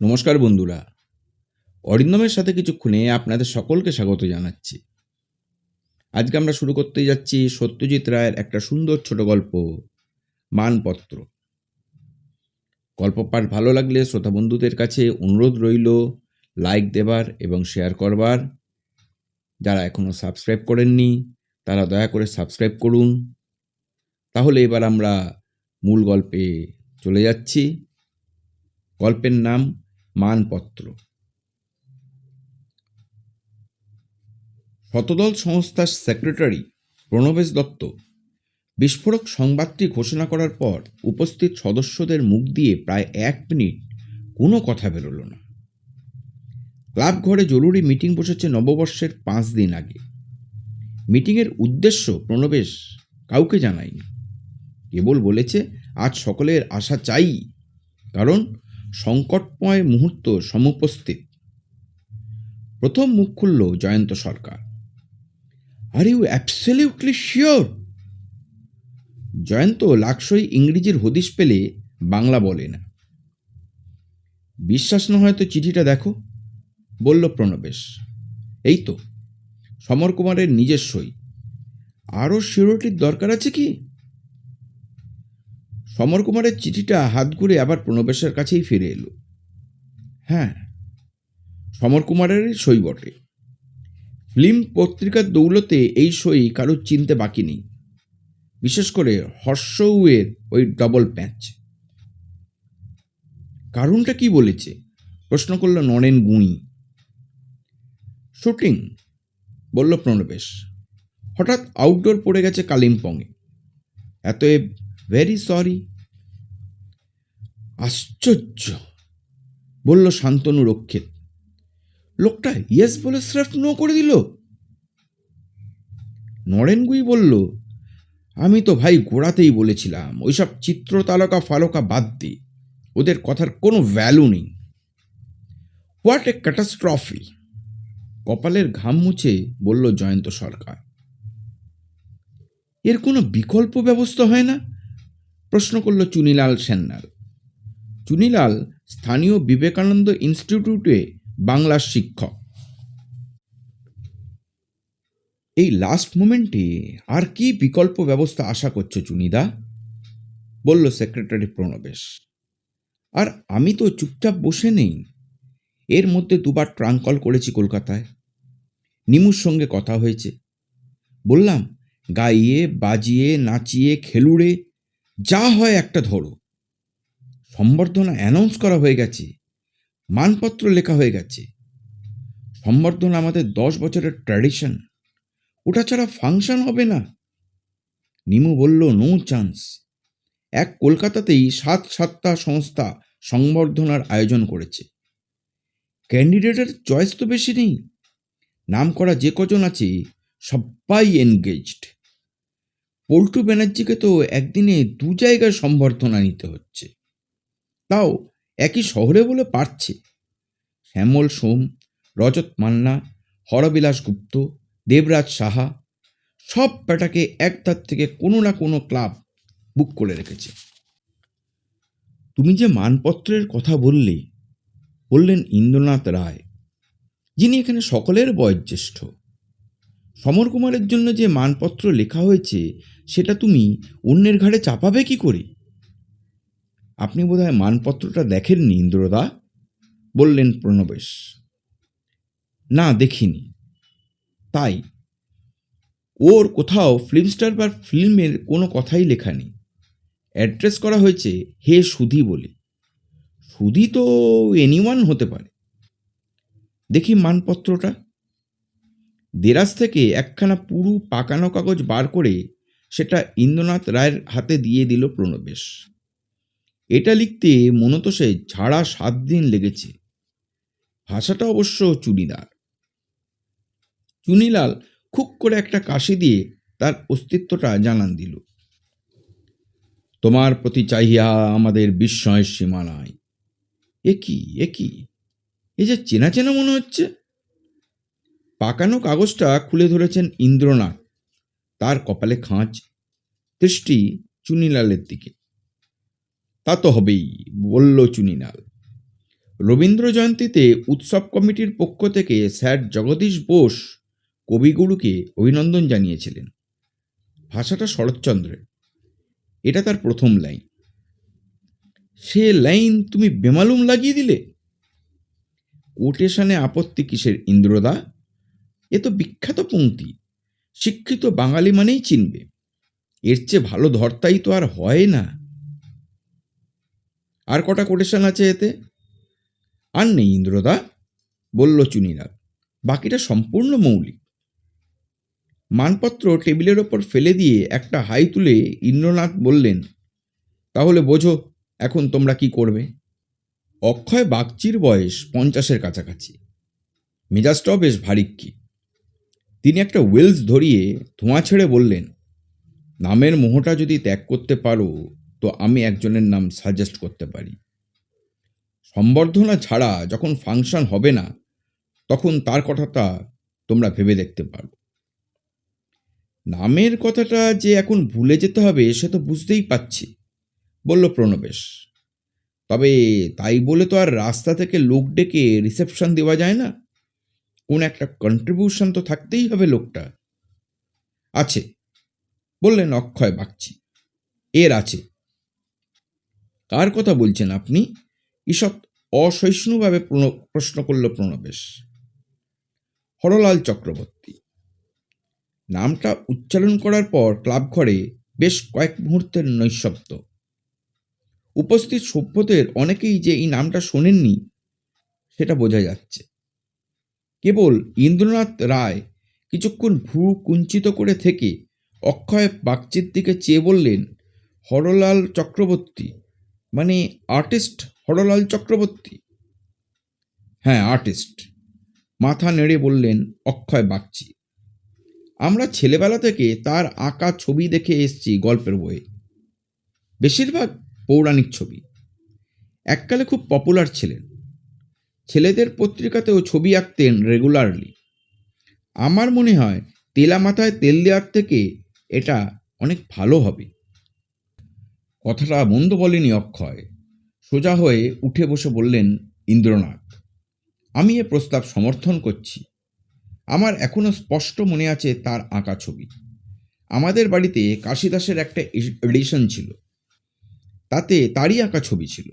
নমস্কার বন্ধুরা। অরিন্দমের সাথে কিছুক্ষণে আপনাদের সকলকে স্বাগত জানাচ্ছি। আজকে আমরা শুরু করতে যাচ্ছি সত্যজিৎ রায়ের একটা সুন্দর ছোট গল্প, মানপত্র। গল্প পাঠ ভালো লাগলে শ্রোতা বন্ধুদের কাছে অনুরোধ রইল, লাইক দেবার এবং শেয়ার করবার। যারা এখনও সাবস্ক্রাইব করেননি, তারা দয়া করে সাবস্ক্রাইব করুন। তাহলে এবার আমরা মূল গল্পে চলে যাচ্ছি। গল্পের নাম মানপত্র। শতদল সংস্থার সেক্রেটারি প্রণবেশ দত্ত বিস্ফোরক সংবাদটি ঘোষণা করার পর উপস্থিত সদস্যদের মুখ দিয়ে প্রায় এক মিনিট কোনো কথা বেরোলো না। ক্লাব ঘরে জরুরি মিটিং বসেছে নববর্ষের পাঁচ দিন আগে। মিটিংয়ের উদ্দেশ্য প্রণবেশ কাউকে জানায়নি। কেবল বলেছে, আজ সকলের আশা চাই। কারণ সংকটময় মুহূর্ত সমুপস্থিত। প্রথম মুখ খুলল Jayanta Sarkar. Are you absolutely sure Jayanta লাক্সই ইংরেজির হদিশ পেলে বাংলা বলে না। বিশ্বাস না হয় তো চিঠিটা দেখো, বলল প্রণবেশ। এই তো, সমর কুমারের নিজের সই। আরও শিওরিটির দরকার আছে কি? সমর কুমারের চিঠিটা হাত ঘুরে আবার প্রণবেশের কাছেই ফিরে এলো। হ্যাঁ সমর কুমারেরই সই বটে। ফিল্ম পত্রিকার দৌলতে এই সই কারোর চিনতে বাকি নেই। বিশেষ করে হর্ষউয়ের ওই ডবল প্যাঁচ কারণটা কি বলেছে? প্রশ্ন করল নরেন গুঁই শুটিং, বলল প্রণবেশ। হঠাৎ আউটডোর পড়ে গেছে কালিম্পংয়ে। এত ভেরি সরি আশ্চর্য। বলল শান্তনু রক্ষিত। লোকটা ইয়েস বলে স্রেফ নো করে দিল। নরেনগুই বলল, আমি তো ভাই গোড়াতেই বলেছিলাম, ওইসব চিত্র তারকা ফালকা বাদ দি। ওদের কথার কোনো ভ্যালু নেই। হোয়াট এ ক্যাটাস্ট্রফি কপালের ঘাম মুছে বলল জয়ন্ত সরকার। এর কোনো বিকল্প ব্যবস্থা হয় না? প্রশ্ন করল চুনিলাল সেন্নাল চুনিলাল স্থানীয় বিবেকানন্দ ইনস্টিটিউটে বাংলার শিক্ষক। এই লাস্ট মোমেন্টে আর কি বিকল্প ব্যবস্থা আশা করছ চুনিদা? বলল সেক্রেটারি প্রণবেশ। আর আমি তো চুপচাপ বসে নেই। এর মধ্যে দুবার ট্রাঙ্ক কল করেছি কলকাতায়। নিমুর সঙ্গে কথা হয়েছে। বললাম, গাইয়ে, বাজিয়ে, নাচিয়ে, খেলুড়ে যা হয় একটা ধরো। সম্বর্ধনা অ্যানাউন্স করা হয়ে গেছে, মানপত্র লেখা হয়ে গেছে। সম্বর্ধনা আমাদের দশ বছরের ট্র্যাডিশন ওটা ছাড়া ফাংশন হবে না। নিমু বলল নো চান্স এক কলকাতাতেই সাত সাতটা সংস্থা সংবর্ধনার আয়োজন করেছে। ক্যান্ডিডেটের চয়েস তো বেশি নেই। নাম করা যে কজন আছে সবাই এনগেজড পল্টু ব্যানার্জিকে তো একদিনে দু জায়গায় সম্বর্ধনা নিতে হচ্ছে। তাও একই শহরে বলে পারছে। শ্যামল সোম, রজত মান্না, হরবিলাস গুপ্ত, দেবরাজ সাহা সব ব্যাটাকে এক ধার থেকে কোনো না কোনো ক্লাব বুক করে রেখেছে। তুমি যে মানপত্রের কথা বললে, বললেন ইন্দ্রনাথ রায়, যিনি এখানে সকলের বয়োজ্যেষ্ঠ। সমর কুমারের জন্য যে মানপত্র লেখা হয়েছে, সেটা তুমি অন্যের ঘাড়ে চাপাবে কি করে? আপনি বোধহয় মানপত্রটা দেখেননি, ইন্দ্রদা? বললেন প্রণবেশ। না, দেখিনি। তাই, ওর কোথাও ফিল্মস্টার বা ফিল্মের কোনো কথাই লেখা নেই। অ্যাড্রেস করা হয়েছে হে সুধি বলে। সুধি তো এনিওয়ান হতে পারে। দেখি মানপত্রটা। দেরাজ থেকে একখানা পুরু পাকানো কাগজ বার করে সেটা ইন্দ্রনাথ রায়ের হাতে দিয়ে দিল প্রণবেশ। এটা লিখতে মনতোষে ঝাড়া সাত দিন লেগেছে। ভাষাটা অবশ্য চুনিদার চুনিলাল খুব করে একটা কাশি দিয়ে তার অস্তিত্বটা জানান দিল। তোমার প্রতি চাহিয়া আমাদের বিস্ময়ের সীমা নাই। এ কি এ কি? এ যে চেনা চেনা মনে হচ্ছে? পাকানো কাগজটা খুলে ধরেছেন ইন্দ্রনাথ। তার কপালে খাঁচ দৃষ্টি চুনিলালের দিকে। তা তো হবেই, বলল চুনিলাল। রবীন্দ্র জয়ন্তীতে উৎসব কমিটির পক্ষ থেকে স্যার জগদীশ বোস কবিগুরুকে অভিনন্দন জানিয়েছিলেন। ভাষাটা শরৎচন্দ্রের। এটা তার প্রথম লাইন। সে লাইন তুমি বেমালুম লাগিয়ে দিলে? কোটেশনে আপত্তি কিসের, ইন্দ্রদা? এ তো বিখ্যাত পংক্তি শিক্ষিত বাঙালি মানেই চিনবে। এর চেয়ে ভালো ধর্তাই তো আর হয় না। আর কটা কোটেশন আছে এতে? আর নেই ইন্দ্রদা, বলল চুনিলাল বাকিটা সম্পূর্ণ মৌলিক। মানপত্র টেবিলের ওপর ফেলে দিয়ে একটা হাই তুলে ইন্দ্রনাথ বললেন, তাহলে বোঝো, এখন তোমরা কি করবে? অক্ষয় বাগচির বয়স পঞ্চাশের কাছাকাছি। মেজাজটাও বেশ ভারিক্কি তিনি একটা ওয়েলস ধরিয়ে ধোঁয়া ছেড়ে বললেন, নামের মোহটা যদি ত্যাগ করতে পারো, তো আমি একজনের নাম সাজেস্ট করতে পারি। সম্বর্ধনা ছাড়া যখন ফাংশন হবে না, তখন তার কথাটা তোমরা ভেবে দেখতে পারো। নামের কথাটা যে এখন ভুলে যেতে হবে, সে তো বুঝতেই পাচ্ছি বলল প্রণবেশ। তবে তাই বলে তো আর রাস্তা থেকে লোক ডেকে রিসেপশন দেওয়া যায় না? কোন একটা কন্ট্রিবিউশন তো থাকতেই হবে লোকটা। আছে, বললেন অক্ষয় বাগচি, এর আছে। কার কথা বলছেন আপনি? ঈষৎ অসহিষ্ণুভাবে প্রশ্ন করল প্রণবেশ। হরলাল চক্রবর্তী, নামটা উচ্চারণ করার পর ক্লাব ঘরে বেশ কয়েক মুহূর্তের নৈশব্দ। উপস্থিত সভ্যদের অনেকেই যে এই নামটা শোনেননি, সেটা বোঝা যাচ্ছে। কেবল ইন্দ্রনাথ রায় কিছুক্ষণ ভ্রু কুঞ্চিত করে থেকে অক্ষয় বাগচির দিকে চেয়ে বললেন, হরলাল চক্রবর্তী মানে আর্টিস্ট হরলাল চক্রবর্তী? হ্যাঁ আর্টিস্ট, মাথা নেড়ে বললেন অক্ষয় বাগচি আমরা ছেলেবেলা থেকে তার আঁকা ছবি দেখে এসছি গল্পের বইয়ে। বেশিরভাগ পৌরাণিক ছবি। এককালে খুব পপুলার ছিলেন। ছেলেদের পত্রিকাতেও ছবি আঁকতেন রেগুলারলি আমার মনে হয় তেলা মাথায় তেল দেওয়ার থেকে এটা অনেক ভালো হবে। কথাটা মন্দ বলেনি অক্ষয়। সোজা হয়ে উঠে বসে বললেন, ইন্দ্রনাথ, আমি এ প্রস্তাব সমর্থন করছি। আমার এখনও স্পষ্ট মনে আছে তার আঁকা ছবি। আমাদের বাড়িতে কাশিদাসের একটা এডিশন ছিল। তাতে তারই আঁকা ছবি ছিল।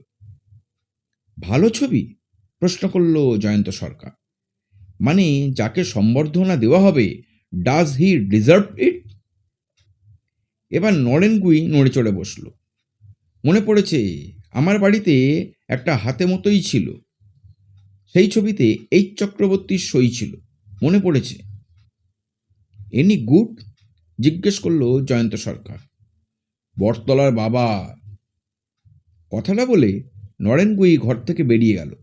ভালো ছবি? প্রশ্ন করল জয়ন্ত সরকার। মানে যাকে সম্বর্ধনা দেওয়া হবে ডাজ হি ডিজার্ভ ইট এবার নরেন গুই নড়ে চড়ে বসল। মনে পড়েছে, আমার বাড়িতে একটা হাতে মতোই ছিল। সেই ছবিতে এইচ চক্রবর্তীর সই ছিল। মনে পড়েছে। Any good? জিজ্ঞেস করল জয়ন্ত সরকার। বটতলার বাবা। কথাটা বলে নরেন গুই ঘর থেকে বেরিয়ে গেল।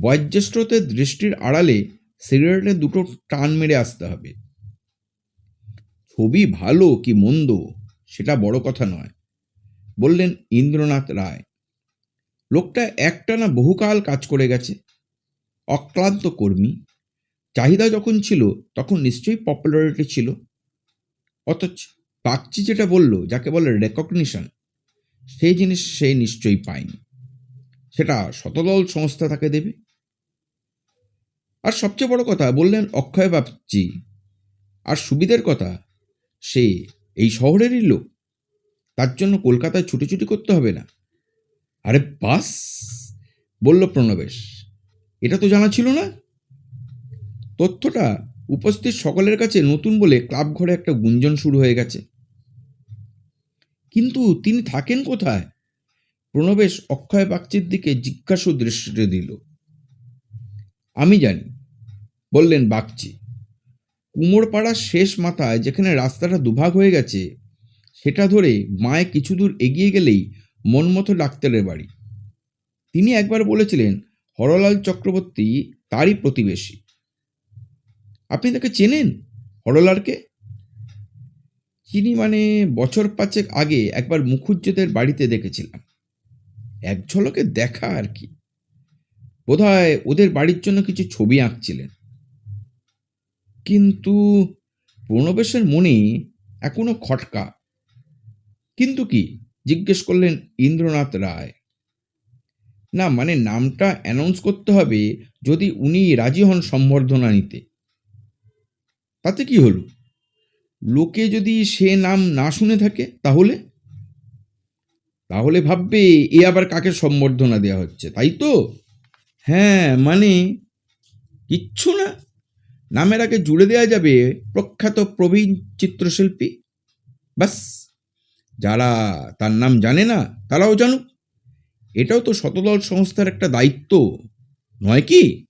বয়োজ্যেষ্ঠদের দৃষ্টির আড়ালে সিগারেটে দুটো টান মেরে আসতে হবে। ছবি ভালো কি মন্দ, সেটা বড় কথা নয়, বললেন ইন্দ্রনাথ রায়। লোকটা একটানা বহুকাল কাজ করে গেছে, অক্লান্ত কর্মী। চাহিদা যখন ছিল, তখন নিশ্চয়ই পপুলারিটি ছিল। অথচ বাগচি যেটা বলল, যাকে বলে রেকগনিশন সেই জিনিস সে নিশ্চয়ই পায়নি। সেটা শতদল সংস্থা তাকে দেবে। আর সবচেয়ে বড় কথা বললেন অক্ষয় বাগচি আর সুবিধের কথা, সে এই শহরেরই লোক। তার জন্য কলকাতায় ছুটি করতে হবে না। আরে বাস, বলল প্রণবেশ। এটা তো জানা ছিল না। তথ্যটা উপস্থিত সকলের কাছে নতুন বলে ক্লাব ঘরে একটা গুঞ্জন শুরু হয়ে গেছে। কিন্তু তিনি থাকেন কোথায়? প্রণবেশ অক্ষয় বাগচির দিকে জিজ্ঞাসু দৃষ্টিতে দিল। আমি জানি বললেন, বাগচি কুমোরপাড়ার শেষ মাথায় যেখানে রাস্তাটা দুভাগ হয়ে গেছে, সেটা ধরে মায়ে কিছু দূর এগিয়ে গেলেই মনমতো ডাক্তারের বাড়ি। তিনি একবার বলেছিলেন, হরলাল চক্রবর্তী তারই প্রতিবেশী। আপনি তাকে চেনেন, হরলালকে? চিনি মানে বছর পাঁচেক আগে একবার মুখুজ্জেদের বাড়িতে দেখেছিলাম। এক ঝলকে দেখা আর কি। বোধহয় ওদের বাড়ির জন্য কিছু ছবি আঁকছিলেন। কিন্তু প্রণবেশের মনে এখনও খটকা। কিন্তু কি? জিজ্ঞেস করলেন ইন্দ্রনাথ রায়। না মানে নামটা অ্যানাউন্স করতে হবে যদি উনি রাজি হন সম্বর্ধনা নিতে। তাতে কি হলো? লোকে যদি সে নাম না শুনে থাকে তাহলে? তাহলে ভাববে এ আবার কাকে সম্বর্ধনা দেওয়া হচ্ছে, তাই তো? হ্যাঁ মানে কিচ্ছু না। নামের আগে জুড়ে দেওয়া যাবে প্রখ্যাত প্রবীণ চিত্রশিল্পী। ব্যাস। যারা তার নাম জানে না, তারাও জানুক। এটাও তো শতদল সংস্থার একটা দায়িত্ব, নয় কি?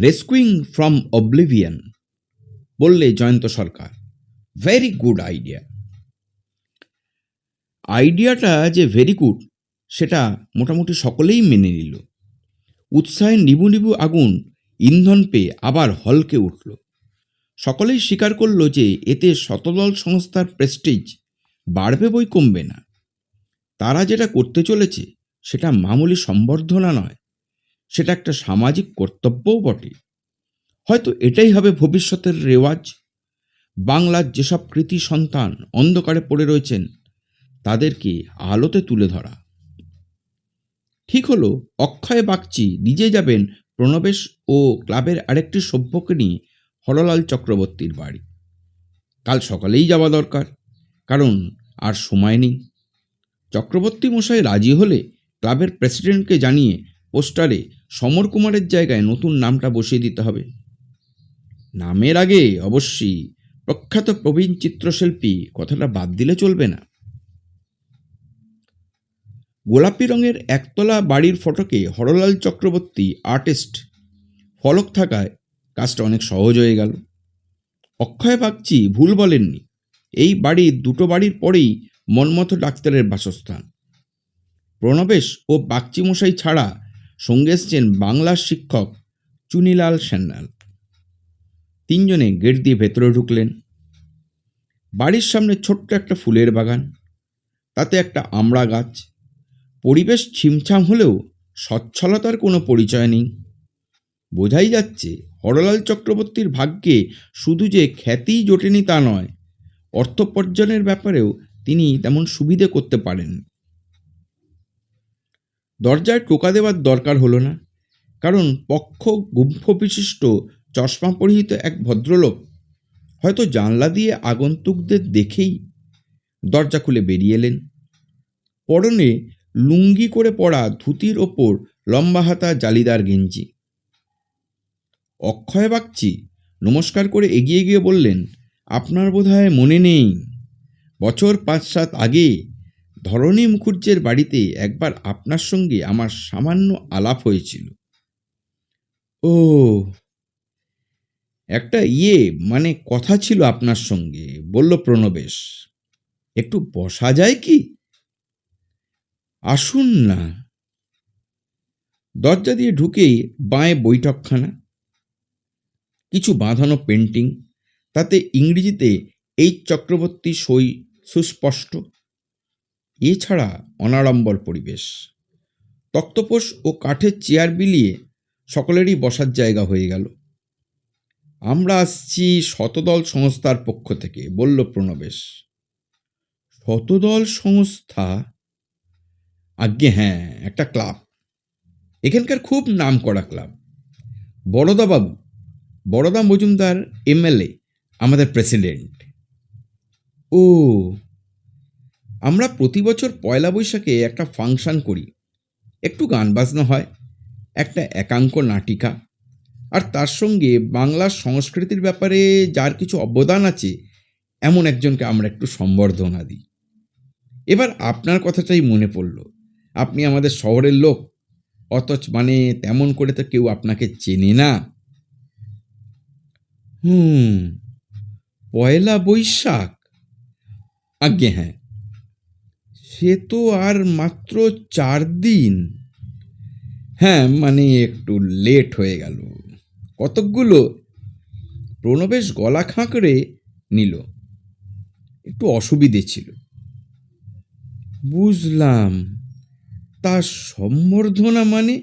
রেস্কুইং ফ্রম অবলিভিয়ান বললে Jayanta Sarkar. Very good idea আইডিয়াটা যে ভেরি গুড সেটা মোটামুটি সকলেই মেনে নিল। উৎসাহে নিবু নিবু আগুন ইন্ধন পেয়ে আবার হলকে উঠল। সকলেই স্বীকার করল যে এতে শতদল সংস্থার প্রেস্টিজ বাড়বে বই কমবে না। তারা যেটা করতে চলেছে, সেটা মামুলি সম্বর্ধনা নয়, সেটা একটা সামাজিক কর্তব্যও বটে। হয়তো এটাই হবে ভবিষ্যতের রেওয়াজ। বাংলার যেসব কৃতি সন্তান অন্ধকারে পড়ে রয়েছেন, তাদেরকে আলোতে তুলে ধরা। ঠিক হলো, অক্ষয় বাগচি নিজে যাবেন প্রণবেশ ও ক্লাবের আরেকটি সভ্যকে নিয়ে হরলাল চক্রবর্তীর বাড়ি। কাল সকালেই যাওয়া দরকার, কারণ আর সময় নেই। চক্রবর্তী মশাই রাজি হলে ক্লাবের প্রেসিডেন্টকে জানিয়ে পোস্টারে সমর কুমারের জায়গায় নতুন নামটা বসিয়ে দিতে হবে। নামের আগে অবশ্যই প্রখ্যাত প্রবীণ চিত্রশিল্পী কথাটা বাদ দিলে চলবে না। গোলাপি রঙের একতলা বাড়ির ফটোকে হরলাল চক্রবর্তী আর্টিস্ট ফলক থাকায় কাজটা অনেক সহজ হয়ে গেল। অক্ষয় বাগচি ভুল বলেননি। এই বাড়ির দুটো বাড়ির পরেই মনমতো ডাক্তারের বাসস্থান। প্রণবেশ ও বাগচি মশাই ছাড়া সঙ্গে এসছেন বাংলার শিক্ষক চুনিলাল সান্যাল তিনজনে গেট দিয়ে ভেতরে ঢুকলেন। বাড়ির সামনে ছোট্ট একটা ফুলের বাগান, তাতে একটা আমড়া গাছ পরিবেশ ছিমছাম হলেও সচ্ছলতার কোনো পরিচয় নেই। বোঝাই যাচ্ছে, হরলাল চক্রবর্তীর ভাগ্যে শুধু যে খ্যাতিই জোটেনি তা নয়, অর্থোপার্জনের ব্যাপারেও তিনি তেমন সুবিধে করতে পারেন। দরজায় টোকা দেওয়ার দরকার হলো না, কারণ পক্ষ গুম্ফ বিশিষ্ট চশমা পরিহিত এক ভদ্রলোক হয়তো জানলা দিয়ে আগন্তুকদের দেখেই দরজা খুলে বেরিয়ে এলেন। পরনে লুঙ্গি করে পরা ধুতির ওপর লম্বা হাতা জালিদার গেঞ্জি। অক্ষয় বাগচি নমস্কার করে এগিয়ে গিয়ে বললেন, আপনার বোধহয় মনে নেই, বছর পাঁচ সাত আগে ধরণী মুখুজ্জের বাড়িতে একবার আপনার সঙ্গে আমার সামান্য আলাপ হয়েছিল। ও, একটা ইয়ে মানে কথা ছিল আপনার সঙ্গে, বলল প্রণবেশ। একটু বসা যায় কি? আসুন না। দরজা দিয়ে ঢুকেই বাঁয়ে বৈঠকখানা, কিছু বাঁধানো পেন্টিং, তাতে ইংরেজিতে এই চক্রবর্তী সই সুস্পষ্ট, এছাড়া অনাড়ম্বর পরিবেশ। তক্তপোষ ও কাঠের চেয়ার বিলিয়ে সকলেরই বসার জায়গা হয়ে গেল। আমরা আসছি শতদল সংস্থার পক্ষ থেকে, বলল প্রণবেশ। শতদল সংস্থা? আজ্ঞে হ্যাঁ একটা ক্লাব। এখানকার খুব নাম করা ক্লাব। বড়দাবাবু, বড়দা মজুমদার এমএলএ, আমাদের প্রেসিডেন্ট। ও, আমরা প্রতি বছর পয়লা বৈশাখে একটা ফাংশন করি। একটু গান বাজনা হয়, একটা একাঙ্ক নাটিকা। আর তার সঙ্গে বাংলার সংস্কৃতির ব্যাপারে যার কিছু অবদান আছে, এমন একজনকে আমরা একটু সম্বর্ধনা দিই। এবার আপনার কথাটাই মনে পড়ল। আপনি আমাদের শহরের লোক। অথচ মানে তেমন করে তো কেউ আপনাকে চেনে না। হুম, পয়লা বৈশাখ। আজ্ঞে হ্যাঁ। সে তো আর মাত্র চার দিন। হ্যাঁ মানে একটু লেট হয়ে গেল। কতকগুলো প্রণবেশ গলা খাঁকড়ে নিল। একটু অসুবিধে ছিল। বুঝলাম। তা সম্বর্ধনা মানে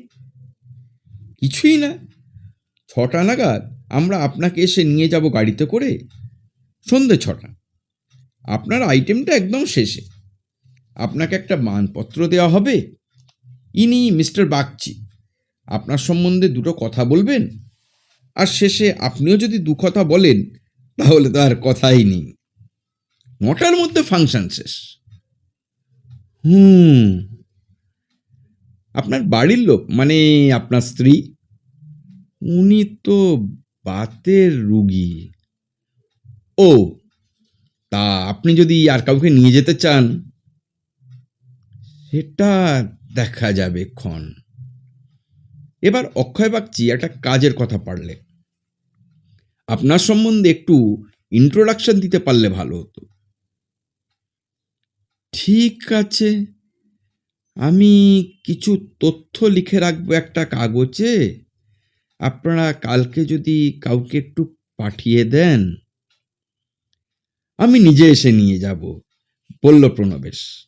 কিছুই না। ছটা নাগাদ আমরা আপনাকে এসে নিয়ে যাব গাড়িতে করে। সন্ধে ছটা। আপনার আইটেমটা একদম শেষে। আপনাকে একটা মানপত্র দেওয়া হবে। ইনি মিস্টার বাগচি। আপনার সম্বন্ধে দুটো কথা বলবেন। আর শেষে আপনিও যদি দু কথা বলেন, তাহলে তো আর কথাই নেই। নটার মধ্যে ফাংশন শেষ। হুম। আপনার বাড়ির লোক মানে আপনার স্ত্রী, উনি তো বাতের রুগী। ও, তা আপনি যদি আর কাউকে নিয়ে যেতে চান, সেটা দেখা যাবে ক্ষণ। এবার অক্ষয় বাগচি একটা কাজের কথা পারলে। আপনার সম্বন্ধে একটু ইন্ট্রোডাকশন দিতে পারলে ভালো হতো। ঠিক আছে। আমি কিছু তথ্য লিখে রাখব একটা কাগজে। আপনারা কালকে যদি কাউকে একটু পাঠিয়ে দেন, আমি নিজে এসে নিয়ে যাব, বলল প্রণবেশ।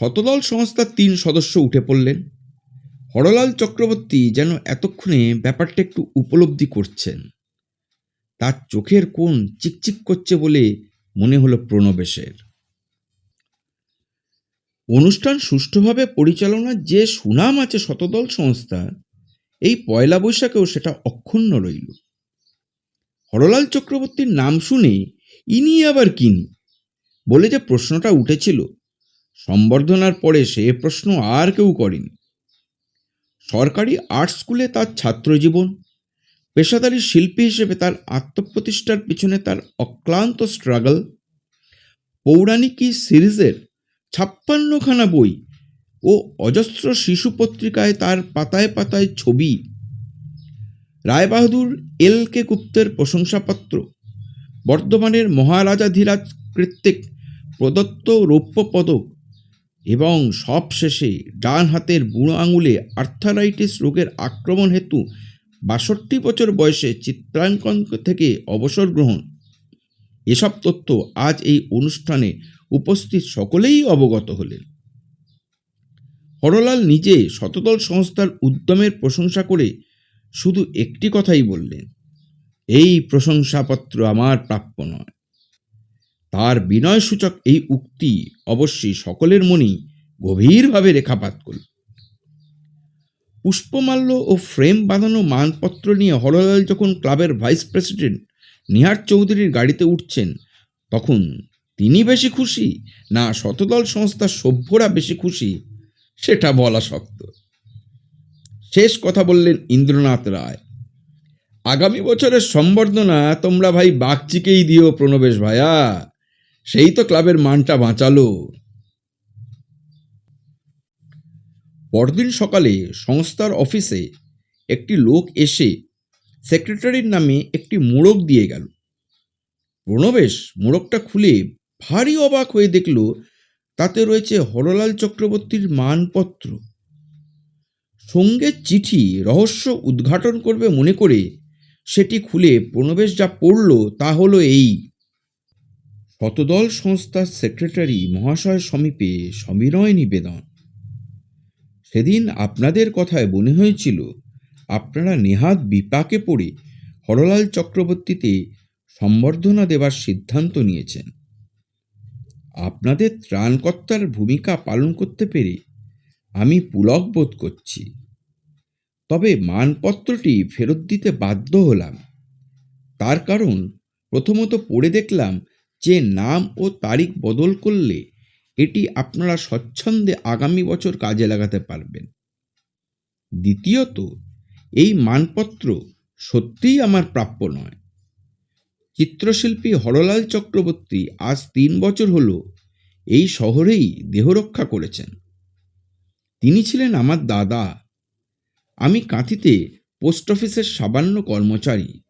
শতদল সংস্থার তিন সদস্য উঠে পড়লেন। হরলাল চক্রবর্তী যেন এতক্ষণে ব্যাপারটা একটু উপলব্ধি করছেন। তার চোখের কোণ চিকচিক করছে বলে মনে হলো প্রণবেশের। অনুষ্ঠান সুষ্ঠুভাবে পরিচালনার যে সুনাম আছে শতদল সংস্থা এই পয়লা বৈশাখেও সেটা অক্ষুণ্ণ রইল। হরলাল চক্রবর্তীর নাম শুনে ইনি আবার কিনি। বলে যে প্রশ্নটা উঠেছিল, সম্বর্ধনার পরে সে প্রশ্ন আর কেউ করেনি। সরকারি আর্ট স্কুলে তার ছাত্রজীবন, পেশাদারী শিল্পী হিসেবে তার আত্মপ্রতিষ্ঠার পিছনে তার অক্লান্ত স্ট্রাগল, পৌরাণিকী সিরিজের ছাপ্পান্নখানা বই ও অজস্র শিশু পত্রিকায় তার পাতায় পাতায় ছবি। রায়বাহাদুর এল কে গুপ্তের প্রশংসাপত্র। বর্ধমানের মহারাজাধিরাজ কৃত্তিক প্রদত্ত রৌপ্য পদক এবং সবশেষে ডান হাতের বুড়ো আঙুলে আর্থারাইটিস রোগের আক্রমণ হেতু বাষট্টি বছর বয়সে চিত্রাঙ্কন থেকে অবসর গ্রহণ। এসব তথ্য আজ এই অনুষ্ঠানে উপস্থিত সকলেই অবগত হলেন। হরলাল নিজে শতদল সংস্থার উদ্যমের প্রশংসা করে শুধু একটি কথাই বললেন, এই প্রশংসাপত্র আমার প্রাপ্য নয়। তার বিনয়সূচক এই উক্তি অবশ্যই সকলের মনেই গভীরভাবে রেখাপাত করল। পুষ্পমাল্য ও ফ্রেম বাঁধানো মানপত্র নিয়ে হরলাল যখন ক্লাবের ভাইস প্রেসিডেন্ট নিহার চৌধুরীর গাড়িতে উঠছেন, তখন তিনি বেশি খুশি? না, শতদল সংস্থার সভ্যরা বেশি খুশি? সেটা বলা শক্ত। শেষ কথা বললেন ইন্দ্রনাথ রায়। আগামী বছরের সম্বর্ধনা তোমরা ভাই বাগচিকেই দিও প্রণবেশ ভাইয়া। সেই তো ক্লাবের মানটা বাঁচালো। পরদিন সকালে সংস্থার অফিসে একটি লোক এসে সেক্রেটারির নামে একটি মোড়ক দিয়ে গেল। প্রণবেশ, মোড়কটা খুলে ভারী অবাক হয়ে দেখল তাতে রয়েছে হরলাল চক্রবর্তীর মানপত্র। সঙ্গে চিঠি রহস্য উদ্ঘাটন করবে মনে করে সেটি খুলে প্রণবেশ যা পড়ল তা হলো এই। শতদল সংস্থার সেক্রেটারি মহাশয় সমীপে সবিনয় নিবেদন। সেদিন আপনাদের কথায় মনে হয়েছিল, আপনারা নেহাত বিপাকে পড়ে হরলাল চক্রবর্তীতে সম্বর্ধনা দেবার সিদ্ধান্ত নিয়েছেন। আপনাদের ত্রাণকর্তার ভূমিকা পালন করতে পেরে আমি পুলক বোধ করছি। তবে মানপত্রটি ফেরত দিতে বাধ্য হলাম। তার কারণ, প্রথমত পড়ে দেখলাম যে নাম ও তারিখ বদল করলে এটি আপনারা স্বচ্ছন্দে আগামী বছর কাজে লাগাতে পারবেন। দ্বিতীয়ত, এই মানপত্র সত্যিই আমার প্রাপ্য নয়। চিত্রশিল্পী হরলাল চক্রবর্তী আজ তিন বছর হল এই শহরেই দেহরক্ষা করেছেন। তিনি ছিলেন আমার দাদা। আমি কাঁথিতে পোস্ট অফিসের সামান্য কর্মচারী।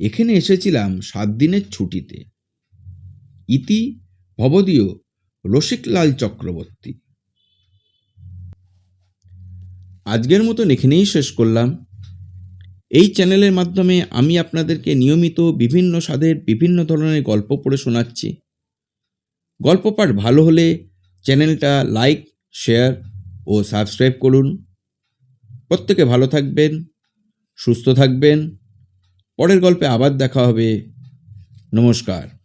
এখানে এসেছিলাম সাত দিনের ছুটিতে। ইতি ভবদীয় রসিকলাল চক্রবর্তী। আজকের মতন এখানেই শেষ করলাম। এই চ্যানেলের মাধ্যমে আমি আপনাদেরকে নিয়মিত বিভিন্ন স্বাদের বিভিন্ন ধরনের গল্প পড়ে শোনাচ্ছি। গল্প পাঠ ভালো হলে চ্যানেলটা লাইক, শেয়ার ও সাবস্ক্রাইব করুন। প্রত্যেকে ভালো থাকবেন, সুস্থ থাকবেন। পরের গল্পে আবার দেখা হবে। নমস্কার।